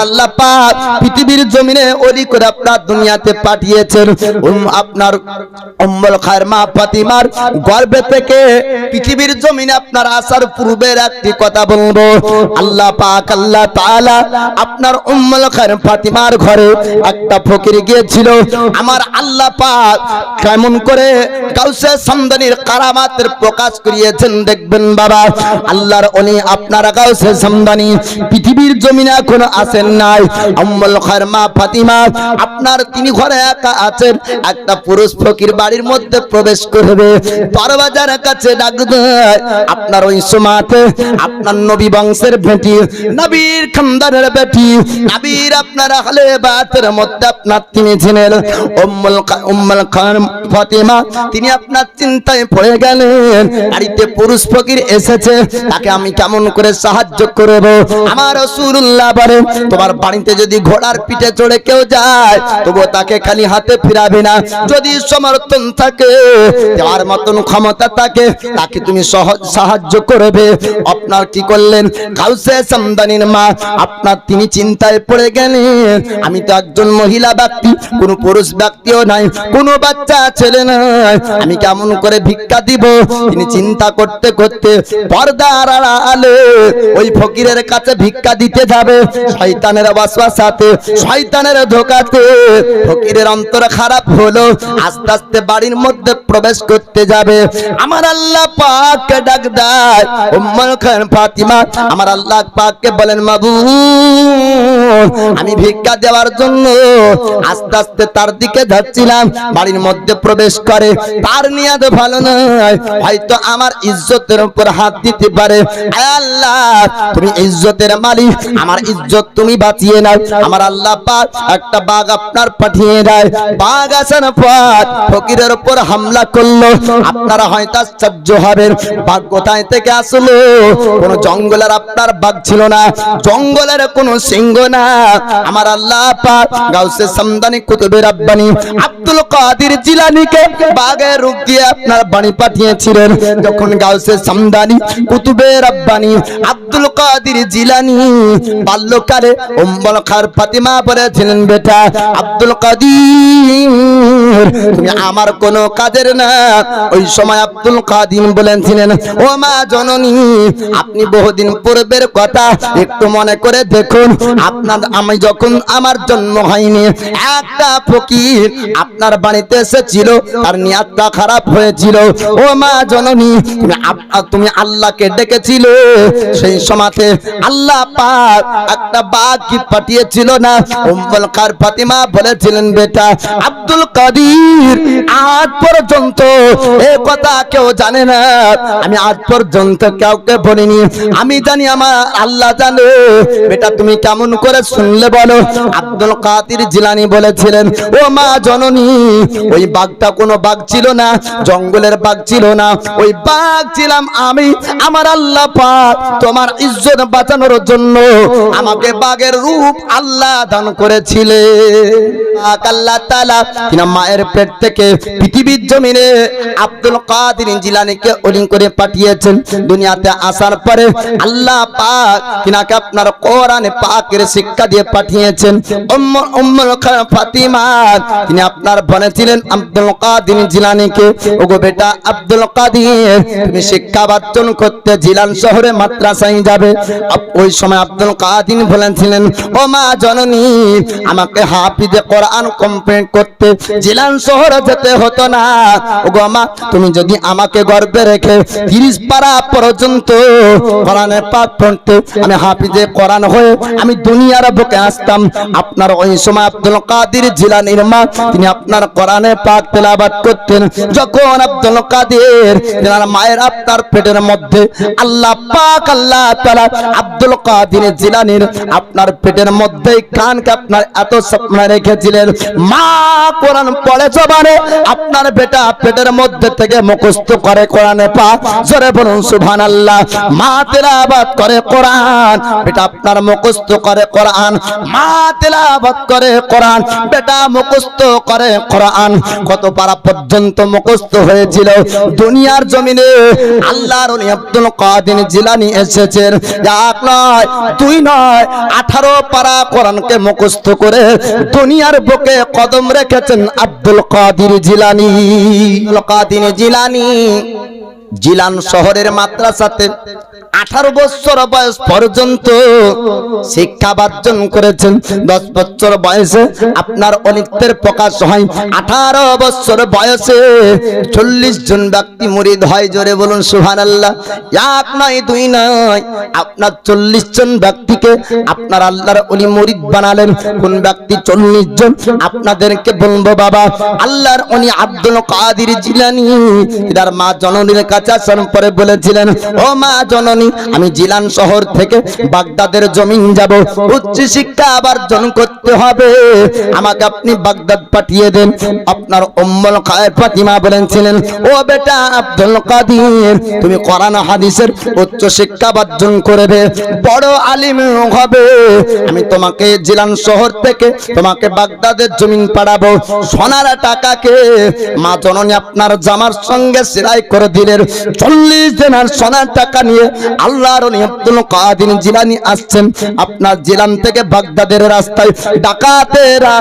আল্লাহ আপনার খায়ের ফাতিমার আসার পূর্বের একটি কথা বলব। আল্লাহ পাক, আল্লাহ আপনার ফাতিমার ঘরে একটা ফকির গিয়েছিল। আমার আল্লাহ পাক কেমন করে কাউসে সামদানির কারামাতের প্রকাশ করিয়েছেন দেখবেন বাবা। আল্লাহর উনি আপনার কাউসে সামদানি পৃথিবীর জমিনে এখন আসেন নাই। আম্মুল খায়ের মা ফাতিমা, আপনার তিনি ঘরে একা আছেন। একটা পুরুষ ফকির বাড়ির মধ্যে প্রবেশ করবে। দরওয়াজার কাছে ডাক আপনার ওই সময়তে আপনার নবী বংশের বেটি, নবীর খানদানের বেটি, নবীর আপনার আহলে বাতের মধ্যে আপনার তিনি ছিলেন। উম্মুল উম্মুল খান ফাতিমা, তিনি আপনার চিন্তায় পড়ে গেলেন। বাড়িতে পুরুষ ফকির এসেছে, তাকে আমি কেমন করে সাহায্য করব? আমার রাসূলুল্লাহ বলে, তোমার বাড়িতে যদি ঘোড়ার পিঠে চড়ে কেউ যায় তবু তাকে খালি হাতে ফিরাবে না। যদি সমর্থন থাকে যার মতন ক্ষমতা থাকে, তাকে তুমি সহজ সাহায্য করবে। আপনার কি করলেন? কাউসে সামদানির মা, আপনার তিনি চিন্তায় পড়ে গেলেন। আমি তো একজন মহিলা ব্যক্তি, কোনো পুরুষ ব্যক্তিও নাই, কোনো বাচ্চা ছেলে নাই। আমি কেমন করে ভিক্ষা দিব? তিনি চিন্তা করতে করতে পর্দার আড়ালে ওই ফকিরের কাছে ভিক্ষা দিতে যাবে। শয়তানের ওয়াসওয়াসাতে, শয়তানের ধোকাতে। ফকিরের অন্তর খারাপ হলো, আস্তে আস্তে বাড়ির মধ্যে প্রবেশ করতে যাবে। আমার আল্লাহ পাককে ডাক খান ফাতিমা, আমার আল্লাহ পাককে বলেন মাবু আমি ভিক্ষা দেওয়ার জন্য আস্তে আস্তে তার দিকে যাচ্ছিলাম, বাড়ির মধ্যে প্রবেশ করে। তার নিয়াদ ভালো নয়, হয়তো আমার ইজ্জতের উপর হাত দিতে পারে। আল্লাহ, তুমি ইজ্জতের মালিক, আমার ইজ্জত তুমি বাঁচিয়ে আমার আল্লাহ পাক একটা বাঘ আপনার পাঠিয়ে দেয়। বাঘ ফকিরের উপর হামলা করল। আপনারা হয়তো আশ্চর্য হবেন, বাঘ কোথায় থেকে আসলো? জঙ্গলের আপনার বাঘ ছিল না, জঙ্গলের কোন সিংহ না। আমার আল্লাহ পাক গাউসে সামদানি আব্দুল কাদের জিলানীকে বাঘের রূপ দিয়ে আপনার বাণী পাঠিয়েছিলেন। যখন গাউসে সামদানি কুতুবে রাব্বানি আব্দুল কাদির জিলানী। বাল্যকালে উম্মুল খার ফাতিমা বলেছিলেন বেটা আব্দুল কাদির। তুমি আমার কোনো কাজের না। ওই সময় আব্দুল কাদির বলেছিলেন, ও মা জননী, আপনি বহুদিন পূর্বের কথা। একটু মনে করে দেখুন, আপনার আমি যখন আমার জন্ম হয়নি, একটা ফকির আপনার বাড়িতে এসেছিল, তার নিয়াতটা খারাপ হয়েছিল। ও মা জননী তুমি আল্লাহকে ডেকেছিল, সেই সময়তে আল্লাহ পাক একটা বাঘ কি পাঠিয়েছিল না? উম্মুল কার ফাতিমা বলেছিলেন, বেটা আব্দুল কাদির, আজ পর্যন্ত এ কথা কেউ জানে না। আমি আজ পর্যন্ত কাউকে বলিনি। আমি জানি আমার আল্লাহ জানে। বেটা, তুমি কেমন করে শুনলে বলো? আব্দুল কাদির জিলানি বলেছিলেন, ও মা জননী, ওই বাঘটা কোনো বাঘ ছিল না, জঙ্গলের বাঘ ছিল না। ওই বাঘ ছিলাম আমি। আমার আল্লাহ পাক তোমার ইজ্জত বাঁচানোর জন্য আমাকে বাঘের রূপ আল্লাহ দান করেছিলে। আল্লাহ তাআলা তিনি মায়ের পেট থেকে পৃথিবীর জমিনে আব্দুল কাদের জিলানীকে ওলিং করে পাঠিয়েছেন। দুনিয়াতে আসার পরে আল্লাহ পাক তিনাকে আপনার কোরআনে পাকের শিক্ষা দিয়ে পাঠিয়েছেন। ফাতিমা তিনি আপনার বলেছিলেন আব্দুল কাদের জিলানীকে। ওগো বেটা আব্দুল কাদের, তুমি শিক্ষা বার্জন করতে জিলান শহরে মাদ্রাসায় যাবে। ওই সময় আব্দুল কাদিন বলেছিলেন ও মা জননী, আমাকে হাফিজে কোরআন কমপ্লিট করতে জিলান শহরে যেতে হতো না। ওগো মা, তুমি যদি আমাকে গর্বে রেখে তিরিশ পারা পর্যন্ত কোরআনে পাক পড়তে আমি হাফিজে কোরআন হয়ে আমি দুনিয়ার বুকে আসতাম, আপনার ওই সময় আব্দুল কাদের জিলানির মা, তিনি আপনার কোরআনে পাক তেলাবাত করতেন। যখন আব্দুল কাদের মায়ের আপনার পেটের মধ্যে আল্লাহ পাক আল্লাহ তাআলা আব্দুল কাদের জিলানীর আপনার পেটের কানকে আপনার এত স্বপ্ন রেখেছিলেন। মা কোরআন পড়ে আপনার বেটা পেটের মধ্যে থেকে মুখস্থ করে কোরআনে জোরে বলুন মা করে কোরআন, বেটা আপনার মুখস্থ করে কোরআন। মা করে কোরআন, বেটা মুখস্থ করে কোরআন। কত পারা পর্যন্ত মুখস্থ হয়েছিল? দুনিয়ার জমিনে আল্লাহর আব্দুল কাদের জিলানী এসেছেন এক নয়, দুই নয়, আঠারো পারা কোরআনকে মুখস্থ করে দুনিয়ার বুকে কদম রেখেছেন Abdul Qadir Jilani. Jilani Jilani, Jilan শহরের মাদ্রাসাতে আঠারো বছর বয়স পর্যন্ত শিক্ষা অর্জন করেছেন। দশ বছর বয়সে আপনার অনিত্যের প্রকাশ হয়। আঠারো বছর বয়সে চল্লিশ জন ব্যক্তি মুরিদ হয়। জোরে বলুন সুহান আল্লাহ এক নয়, দুই নয়। আপনার চল্লিশ জন ব্যক্তিকে আপনার আল্লাহর অলি মুরিদ বানালেন। কোন ব্যক্তি চল্লিশ জন? আপনাদেরকে বলব, বাবা, আল্লাহর উনি আব্দুল কাদির জিলানি। তার মা জননীর কাছে আসার পরে বলেছিলেন, ও মা জননী আমি জিলান শহর থেকে বাগদাদের জমিন যাব। উচ্চ শিক্ষা আবার জন করতে হবে। আমাকে আপনি বাগদাদ পাঠিয়ে দেন। আপনার উম্মুল খায়ের ফাতিমা বলেছিলেন, ও বেটা আব্দুল কাদির, তুমি কোরআন হাদিসের উচ্চ শিক্ষা অর্জন করবে। বড় আলিম হবে। আমি তোমাকে জিলান শহর থেকে তোমাকে বাগদাদের জমিন পাঠাবো। সোনার টাকাকে মা জননী আপনার জামার সঙ্গে সেলাই করে দিলেন। চল্লিশ দিনের সোনার টাকা নিয়ে আল্লাহর ওলি আব্দুল জিলানি আসছেন। আপনার জিলান থেকে বাগদাদের রাস্তায় ডাকাতেরা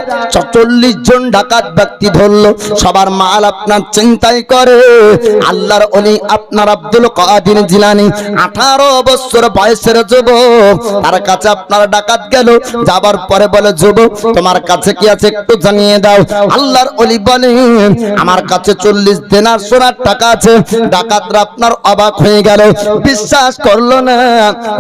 চল্লিশ জন ডাকাত ব্যক্তি ধরলো। সবার মাল আপনার চিন্তাই করে। আল্লাহর ওলি আপনার আব্দুল কাদির জিলানি। আঠারো বছর বয়সের যুবক। তার কাছে আপনার ডাকাত গেল। যাবার পরে বলে, যুবক, তোমার কাছে কি আছে একটু জানিয়ে দাও। আল্লাহর অলি বলেন, আমার কাছে চল্লিশ দেনার সোনার টাকা আছে। ডাকাতরা আপনার অবাক হয়ে গেল। বিশ্বাস করল না।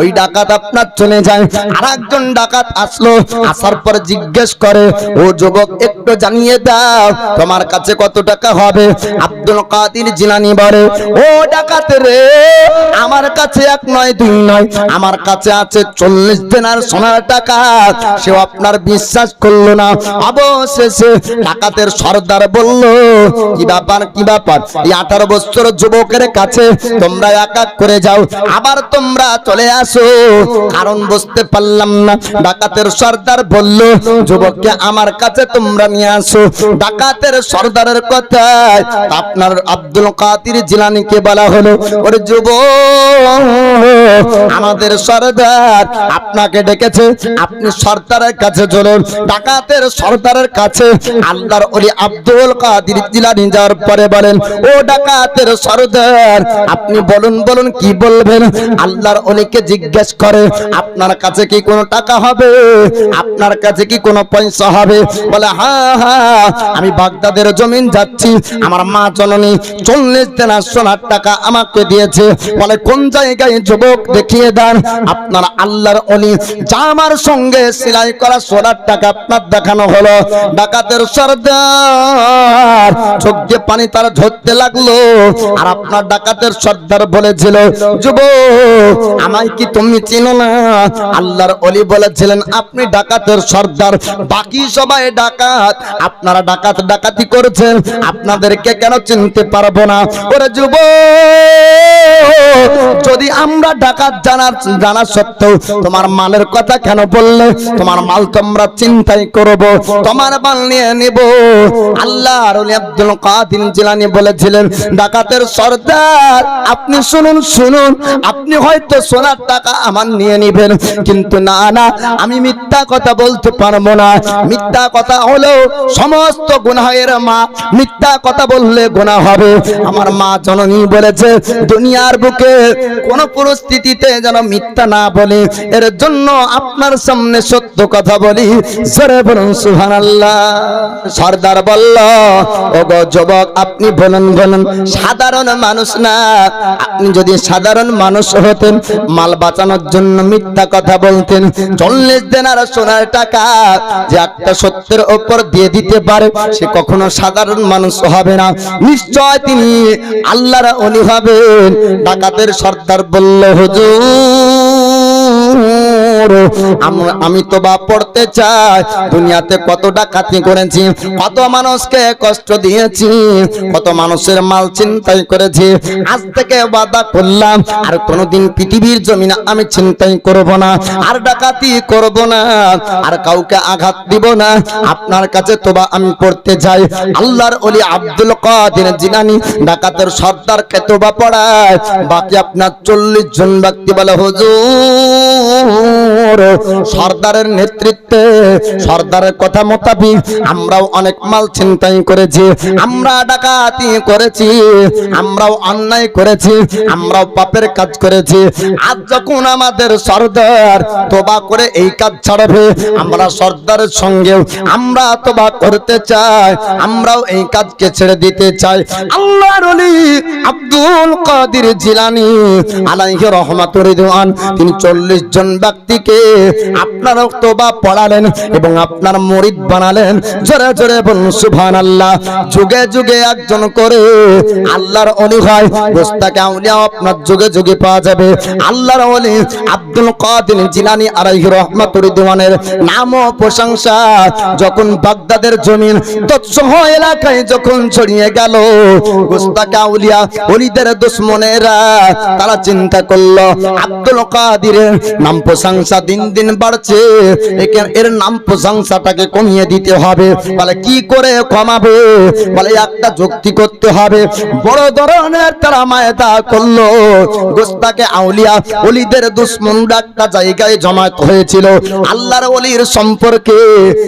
ওই ডাকাত আপনার চলে যায়। আর একজন ডাকাত আসলো, আসার পর জিজ্ঞেস করে, ও যুবক, একটু জানিয়ে দাও, তোমার কাছে কত টাকা হবে? আব্দুল কাদির জিলানি বলে, ও ডাকাত রে, আমার কাছে এক নয়, দুই নয়। আমার কাছে আছে চল্লিশ দিনার সোনার টাকা। সে আপনার বিশ্বাস করল না। অবশেষে ডাকাতের সর্দার বলল, কি ব্যাপার কি ব্যাপার? এই আঠারো বছর যুবকের কাছে তোমরা এক এক করে যাও। আবার তোমরা চলে আসো। কারণ বুঝতে পারলাম না, ডাকাতের সর্দার বলল, যুবককে আমার কাছে তোমরা নিয়ে আসো। ডাকাতের সর্দারের কথায় আপনার আব্দুল কাদির জিলানিকে বলা হলো, ওরে যুবক, আমাদের সর্দার আপনাকে ডেকেছে, আপনি সর্দারের কাছে চলুন। ডাকাতের সর্দারের কাছে আল্লাহর ওলি আব্দুল কাদির জিলানি যাওয়ার পরে বলেন, ও ডাকাতের সর্দার, আপনি বলুন বলুন কি বলবেন? আল্লাহর অলিকে জিজ্ঞেস করে, আপনার কাছে কি কোনো টাকা হবে? আপনার কাছে কি কোনো পয়সা হবে? বলে হ্যাঁ হ্যাঁ আমি বাগদাদের জমিন যাচ্ছি, আমার মা জননী চল্লিশ দিন সোনার টাকা আমাকে দিয়েছে। বলে, কোন জায়গায় যুবক, দেখিয়ে দেন, আপনার আল্লাহর অলি জামার সঙ্গে সেলাই করা সোনার টাকা আপনার দেখানো হলো। ডাকাতের সর্দার চোখ পানি তার ঝরতে লাগল। আর আপনার ডাকাতের সর্দার বলেছিল, যুব, আমায় কি তুমি চিনো না? আল্লাহর অলি বলেছিলেন, আপনি ডাকাতের সর্দার, বাকি সবাই ডাকাত। আপনারা ডাকাত ডাকাতি আপনাদেরকে কেন চিনতে পারব না? ওরে যুব, যদি আমরা ডাকাত জানার জানা সত্ত্বেও তোমার মালের কথা কেন বললে? তোমার মাল তোমরা চিন্তাই করব, তোমার মাল নিয়ে নিব। আল্লাহ রলি আপনি শুনুন শুনুন, আপনি হয়তো সোনার টাকা আমার নিয়ে কিন্তু না না, আমি মিথ্যা কথা বলতে পারব না। মিথ্যা কথা হলো সমস্ত মা, মিথ্যা কথা বললে গুনাহ হবে। আমার মা জননী বলেছে, দুনিয়ার বুকে কোন পরিস্থিতিতে যেন মিথ্যা না বলে, এর জন্য আপনার সামনে সত্য কথা বলি। জোরে বলুন, সুবহানাল্লাহ। সর্দার বলল ও যুবক আপনি বলুন বলুন, সাধারণ মানুষ না। আপনি যদি সাধারণ মানুষ হতেন, মাল বাঁচানোর জন্য মিথ্যা কথা বলতেন, চল্লিশ দিন আর সোনার টাকা যে একটা সত্যের ওপর দিয়ে দিতে পারে, সে কখনো সাধারণ মানুষ হবে না। নিশ্চয় তিনি আল্লাহর অলি হবেন। ডাকাতের সর্দার বলল, হুজুর আম- আমি তোবা পড়তে চাই। দুনিয়াতে কত ডাকাতি করেছি, কত মানুষকে কষ্ট দিয়েছি, কত মানুষের মাল চিন্তাই করেছি। আজ থেকে বাধা করলাম, আর কোনোদিন পৃথিবীর জমিনে আমি চিন্তাই করব না, আর ডাকাতি করব না, আর কাউকে আঘাত দিব না। আপনার কাছে তোবা আমি পড়তে চাই। আল্লাহর অলি আব্দুল কাদের জিলানি ডাকাতের সর্দারকে তোবা পড়ায়। বাকি আপনার চল্লিশ জন ব্যক্তি বলে, হুজুর সর্দারের নেতৃত্বে সর্দারের কথা মোতাবিক আমরাও অনেক মাল ছিনতাই করেছি আমরা ডাকাতি করেছি, আমরাও অন্যায় করেছি, আমরাও পাপের কাজ করেছি। আজ যখন আমাদের সর্দার তোবা করে এই কাজ ছাড়বে, আমরা সর্দারের সঙ্গে আমরা তোবা করতে চাই, আমরাও এই কাজকে ছেড়ে দিতে চাই। আল্লাহর ওলি আব্দুল কাদির জিলানি আলাইহি রহমাতুর রিদওয়ান, তিনি 40 জন ব্যক্তিকে আপনার তোবা পড়ালেন এবং আপনার মরিদ বানালেন। জোরে জোরে বলুন আল্লাহ যুগে যুগে একজন করে আল্লাহর অলি হয়। গোস্তাকে আউলিয়া আপনার যুগে যুগে পাওয়া যাবে। আল্লাহর অলি আব্দুল কাদের জিলানি আলাইহি রহমাতুর রিদওয়ানের নাম ও প্রশংসা। যখন বাগদাদের জমিন তৎসহ এলাকায় যখন ছড়িয়ে গেল, গোস্তাকে আউলিয়া ওলিদের দুশ্মনেরা তারা চিন্তা করল, আব্দুল কাদিরের নাম প্রশংসা দিন দিন বাড়ছে। এর নাম প্রশংসাটাকে কমিয়ে দিতে হবে। বলে, কি করে কমাবে? বলে, একটা যুক্তি করতে হবে। বড় ধরনের তারা মায়দা করল। গোস্তাকে আউলিয়া ওলিদের দুশ্মনরা একটা জায়গায় জমায়েত হয়েছিল। আল্লাহর ওলির সম্পর্কে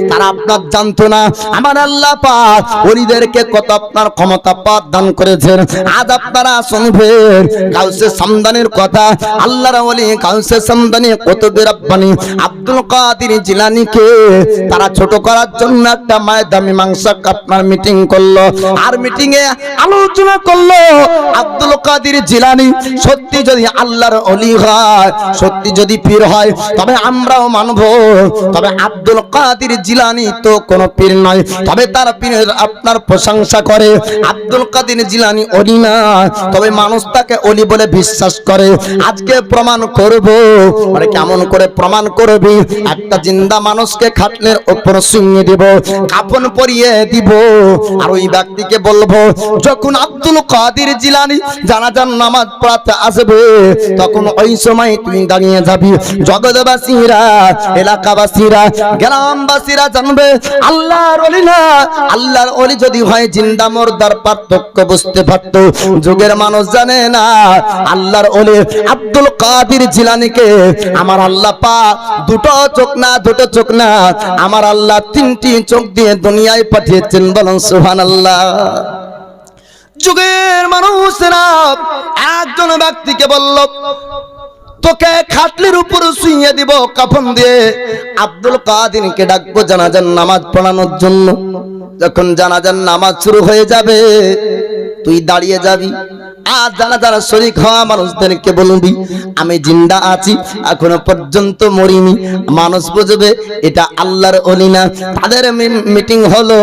তারা আপনার জানতো না। আমার আল্লাহ পাক ওলিদেরকে কত আপনার ক্ষমতা পাঠ দান করেছেন। আজ আপনারা শুনবেন কাউসে সামদানের কথা। আল্লাহর অলি কাউসে সামদানি কত বিরাব্বানি আব্দুল কাদের জিলানিকে তারা ছোট করার জন্য একটা মায়ের মীমাংসা আপনার মিটিং করল। আর মিটিং এ আলোচনা করল, আব্দুল কাদের জিলানি, সত্যি যদি আল্লাহর অলি হয়, সত্যি যদি পীর হয়, তবে আমরাও মানব। তবে আব্দুল কাদের জিলানি তো কোনো পীর নয়, তবে তার পীরের আপনার প্রশংসা করে। আব্দুল কাদির জিলানি অলি না, তবে মানুষ তাকে অলি বলে বিশ্বাস করে। আজকে প্রমাণ করব মানে কেমন করে প্রমাণ করবি? একটা জিন্দা মানুষকে খাটলের উপর শুইয়ে দিব কাপন পরিয়ে দিব। আর ওই ব্যক্তিকে বলব, যখন আব্দুল কাদের জিলানি জানাজার নামাজ পড়াতে আসবে, তখন ওই সময় তুই দাঁড়িয়ে যাবি। জগৎবাসীরা, এলাকাবাসীরা, গ্রামবাসীরা জানবে, আল্লাহর অলি না। আল্লাহর অলি যদি হয়, জিন্দা মোরদার পার্থক্য বুঝতে পারত। যুগের মানুষ জানে না, আল্লাহর অলি আব্দুল কাদের জিলানিকে, আমার আল্লাহ পা দুটো চোখ না, দুটো চোখ না আমার আল্লাহ তিনটি চোখ দিয়ে দুনিয়ায় পাঠিয়েছেন, বলুন সুবহানাল্লাহ। যুগের মানুষেরা একজন ব্যক্তিকে বলল, তোকে খাটলির উপর শুইয়ে দিব কাফন দিয়ে। আব্দুল কাদিরকে ডাকবো জানাজার নামাজ পড়ানোর জন্য। যখন জানাজার নামাজ শুরু হয়ে যাবে, তুই দাঁড়িয়ে যাবি। আর যারা যারা শরিক হওয়া মানুষদেরকে বলবি আমি জিন্দা আছি, এখনও পর্যন্ত মরিনি। মানুষ বুঝবে, এটা আল্লাহর অলি না। তাদের মিটিং হলো,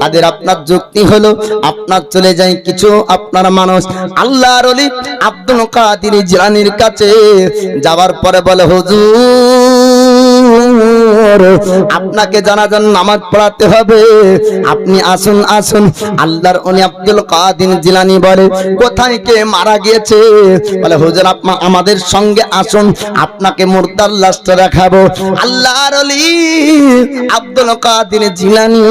তাদের আপনার যুক্তি হলো, আপনার চলে যায় কিছু আপনার মানুষ। আল্লাহর অলি আব্দুল কাদির জিলানির কাছে যাওয়ার পরে বলে, হুজুর আপনাকে জানাজান নামাজ পড়াতে হবে। আপনি আসুন আসুন। আল্লাহর উনি আব্দুল কাদির জিলানি বলে, কোথায় কে মারা গিয়েছে? বলে, হুজুর, আপনা, আমাদের সঙ্গে আসুন। আপনাকে মুর্দার লাশটা দেখাবো। আল্লাহর অলি আব্দুল কাদির জিলানি,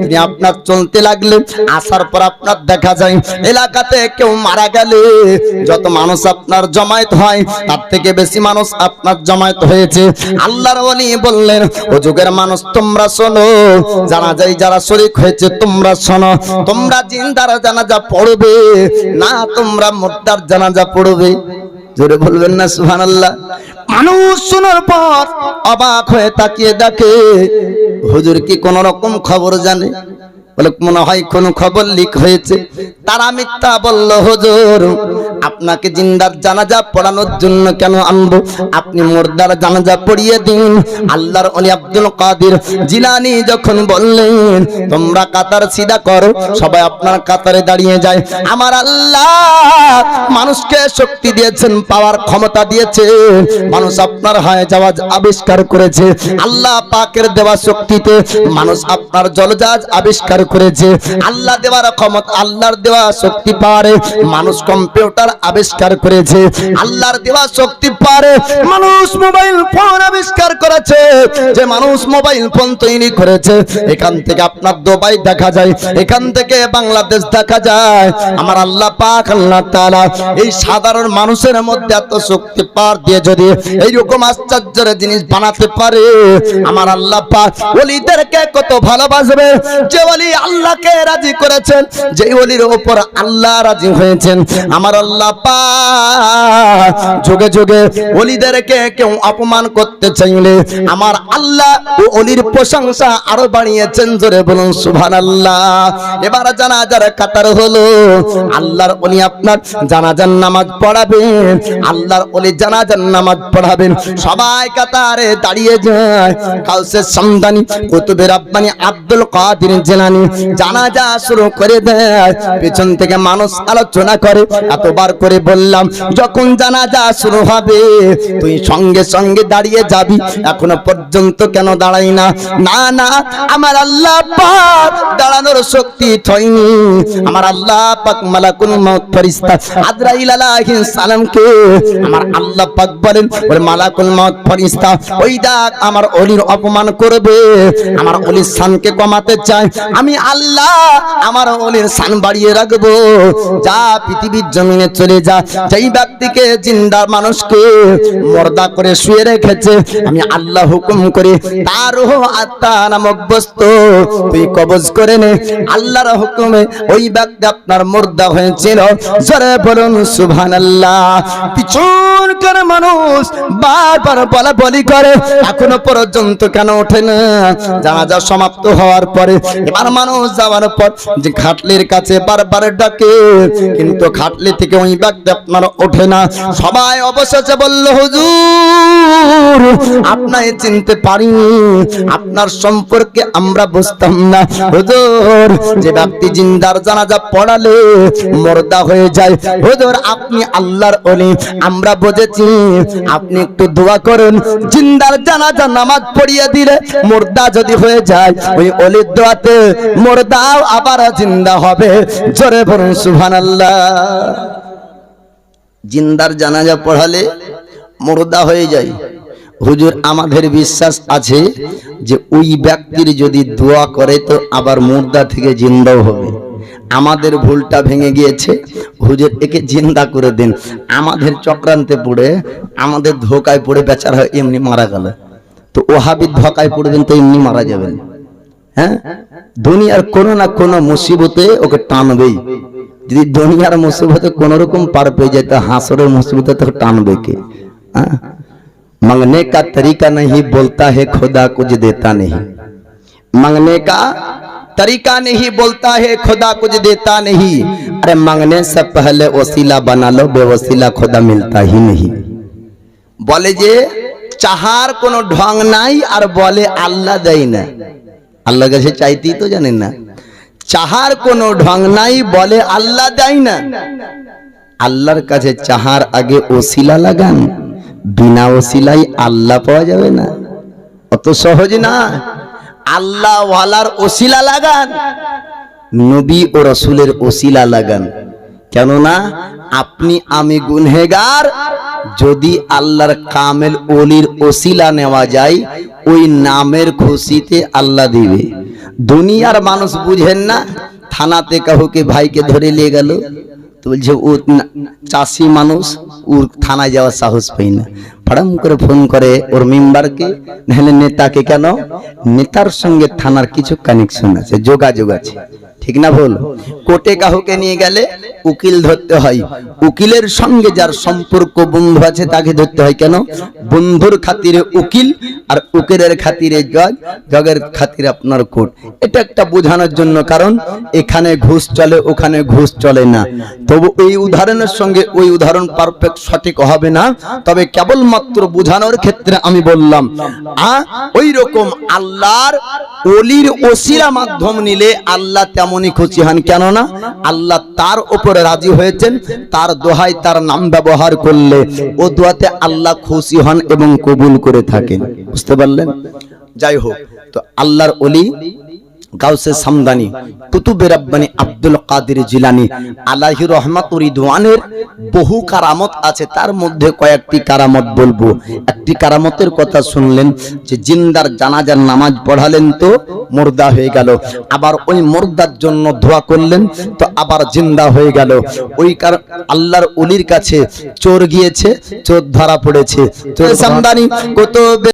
তিনি আপনার চলতে লাগলে আসার পর আপনার দেখা যায়, এলাকাতে কেউ মারা গেলে যত মানুষ আপনার জমায়েত হয়, তার থেকে বেশি মানুষ আপনার জমায়েত হয়েছে। আল্লাহর ওলি বললেন ও যুগের মানুষ, তোমরা শোনো। জানা যায় যারা শরিক হয়েছে, তোমরা শোনো। তোমরা জিন্দার জানাজা পড়বে, না তোমরা মোদ্দার জানাজা পড়বে। জোরে বলবেন না, সুবহানাল্লাহ। মানুষ শোনার পর অবাক হয়ে তাকিয়ে দেখে, হুজুর কি কোন রকম খবর জানে? বলে মনে হয় কোনো খবর লিক হয়েছে? তারা মিথ্যা বলল, হুজুর, আপনাকে জিন্দার জানাজা পড়ানোর জন্য কেন আনব? আপনি মোর্দার জানাজা পড়িয়ে দিন। আল্লাহর অলি আব্দুল কাদের জিলানি যখন বললেন, তোমরা কাতার সিধা করো, সবাই আপনার কাতারে দাঁড়িয়ে যায়। আমার আল্লাহ মানুষকে শক্তি দিয়েছেন, পাওয়ার ক্ষমতা দিয়েছে। মানুষ আপনার হয়ে যাওয়া আবিষ্কার করেছে। আল্লাহ পাকের দেওয়া শক্তিতে মানুষ আপনার জলজাজ আবিষ্কার করেছে। আল্লাহ দেওয়ার ক্ষমতা, আল্লাহর দেওয়া শক্তি পারে মানুষ কম্পিউটার আবিষ্কার করেছে। আল্লাহর দেওয়া শক্তি পারে মানুষ মোবাইল ফোন আবিষ্কার করেছে। যে মানুষ মোবাইল ফোন তৈরি করেছে, এখান থেকে আপনার দুবাই দেখা যায়, এখান থেকে বাংলাদেশ দেখা যায়। আমার আল্লাহ পাক, আল্লাহ তাআলা এই সাধারণ মানুষের মধ্যে এত শক্তি পার দিয়ে যদি এইরকম আশ্চর্যের জিনিস বানাতে পারে, আমার আল্লাহ পাক ওলিদেরকে কত ভালোবাসবে? যে ওলি আল্লাহকে রাজি করেছেন যে ওলির উপর আল্লাহ রাজি হয়েছেন। আমার আল্লাহ পাক যুগে যুগে ওলিদেরকে কেউ অপমান করতে চাইলে আমার আল্লাহ ও ওলির প্রশংসা আরও বাড়িয়েছেন, জোরে বলুন, সুবহানাল্লাহ। এবার জানাজার কাতার হলো, আল্লাহর ওলি আপনার জানাজার নামাজ পড়াবেন, আল্লাহর ওলি জানাজার নামাজ পড়াবেন। সবাই কাতারে দাঁড়িয়ে যায়। কাউসে সমদানি কুতুবের আব্বানি আব্দুল কাদের জেলানি জানাজা শুরু করে দেয়। পেছন থেকে মানুষ আলোচনা করে। এতবার করে বললাম, যখন জানাজা শুরু হবে, তুই সঙ্গে সঙ্গে দাঁড়িয়ে যাবি। এখনও পর্যন্ত কেন দাঁড়াই না? না না, আমার আল্লাহ পাক দাঁড়ানোর শক্তি থইনি আমার আল্লাহ পাক মালাকুল মউত ফেরেশতা আজরাইল আলাইহিস সালামকে আমার আল্লাহ পাক বলেন ওই মালাকুল মউত ফেরেশতা, ওই দেখ আমার অলির অপমান করবে। আমার অলির শানকে কমাতে চায়। আমি আল্লাহ, আমার অলির শান বাড়িয়ে রাখব। যা পৃথিবীর জমিনে চলে যা, যেই ব্যক্তিকে জিন্দা মানুষকে মর্দা করে শুয়ে রেখেছে, আমি আল্লাহ হুকুম করে, তার আত্মা নামক বস্তু তুই কবজ করে নে। আল্লাহর হুকুমে ওই ব্যক্তি আপনার মুর্দা হয়েছিল। জোরে বলুন, সুবহানাল্লাহ। পিছনকার মানুষ বারবার বলা বলি করে, এখনও পর্যন্ত কেন ওঠে না? জানাজা সমাপ্ত হওয়ার পরে, এবার মানুষ যাওয়ার পর যে খাটলির কাছে বারবার ডাকে, কিন্তু খাটলি থেকে ওই ব্যক্তি আপনার ওঠে না। সবাই অবশেষে বলল, হুজুর আপনাকে চিনতে পারিনি আপনার সম্পর্কে আমরা বুঝতাম না। হুজুর, যে ব্যক্তি জিন্দার জানাজা পড়ালে মর্দা হয়ে যায়। হুজুর, আপনি আল্লাহর ওলি, আমরা বুঝেছি। আপনি একটু দোয়া করেন। জিন্দার জানাজা নামাজ পড়িয়ে দিলে মুর্দা যদি হয়ে যায়, ওই অলির দোয়াতে মুর্দাও আবার জিন্দা হবে। জোরে বলুন, সুবহানাল্লাহ। জিন্দার জানাজা পড়ালে মোরদা হয়ে যায়। হুজুর, আমাদের বিশ্বাস আছে যে ওই ব্যক্তির যদি দোয়া করে তো আবার মুর্দা থেকে জিন্দাও হবে। আমাদের ভুলটা ভেঙে গিয়েছে। হুজুর, একে জিন্দা করে দিন। আমাদের চক্রান্তে পড়ে, আমাদের ধোকায় পড়ে বেচারা এমনি মারা গেল। তো ওহাবির ধোকায় পড়বেন তো এমনি মারা যাবেন। হ্যাঁ দুনিয়ার কোনো না কোনো মুসিবতে ওকে টানবেই যদি দুনিয়ার মুসিবতে কোন রকম পার পেয়ে যায় তো হাসরের মুসিবতে তো টানবে কে হ্যাঁ? मांगने का तरीका नहीं बोलता है खुदा कुछ देता नहीं मांगने का तरीका नहीं बोलता है खुदा कुछ देता नहीं अरे मांगने से पहले वसीला बना लो बेवसीला खुदा मिलता ही नहीं বলে যে চাহার কোনো ঢং নাই আর বলে আল্লাহ দেয় না আল্লাহ কাছে চাইতেই তো জানেন না। চাহার কোনো ঢং নাই, বলে আল্লাহ দেয় না। আল্লাহর কাছে চাহার আগে ওসিলা লাগান, বিনা ওসিলাই আল্লাহ পাওয়া যাবে না। অত সহজ না। আল্লাহ ওয়ালার ওসিলা লাগান, নবী ও রসুলের ওসিলা লাগান। কেননা, আপনি আমি গুনহেগার যদি আল্লাহর কামেল অলির ওসিলা নেওয়া যায়, ওই নামের খুশিতে আল্লাহ দিবে। দুনিয়ার মানুষ বুঝেন না, থানাতে কাহুকে ভাইকে ধরে নিয়ে গেল। তো বলছে, ও চাষি মানুষ, ওর থানায় যাওয়ার সাহস পাই না। ফাড়াম করে ফোন করে ওর মেম্বারকে, নাহলে নেতাকে কেন? নেতার সঙ্গে থানার কিছু কানেকশন আছে, যোগাযোগ আছে। ঠিক না বল কোর্টে কাহুকে নিয়ে গেলে উকিল ধরতে হয়। উকিলের সঙ্গে যার সম্পর্ক বন্ধু আছে, তাকে ধরতে হয় কেন? বন্ধুর খাতিরে উকিল আর উকিলের খাতিরে জজ। জগের খাতিরে আপনার কোর্ট। এটা একটা বোঝানোর জন্য কারণ, এখানে ঘুষ চলে, ওখানে ঘুষ চলে না। তবু এই উদাহরণের সঙ্গে ওই উদাহরণ পারফেক্ট সঠিক হবে না। তবে কেবলমাত্র বোঝানোর ক্ষেত্রে আমি বললাম ওই রকম আল্লাহর অলির ওসিলা মাধ্যম নিলে আল্লাহ তেমনই খুশি হন কেননা আল্লাহ তার উপরে রাজি হয়েছেন, তার দোহাই তার নাম ব্যবহার করলে ও দোয়াতে আল্লাহ খুশি হন এবং কবুল করে থাকেন। বুঝতে পারলেন? যাই হোক, তো আল্লাহর অলি গাউসে সামদানি, কুতুবে রাব্বানি আব্দুল কাদের জিলানি আলাহি রহমাত রিদওয়ানের বহু কারামত আছে, তার মধ্যে কয়েকটি কারামত বলব। একটি কারামতের কথা শুনলেন যে জিন্দার জানাজার নামাজ পড়ালেন তো মুর্দা হয়ে গেল, আবার ওই মুর্দার জন্য দোয়া করলেন তো আবার জিন্দা হয়ে গেল। ওই কার আল্লাহর অলির কাছে চোর গিয়েছে, চোর ধরা পড়েছে। চোর সামদানি, কুতুবে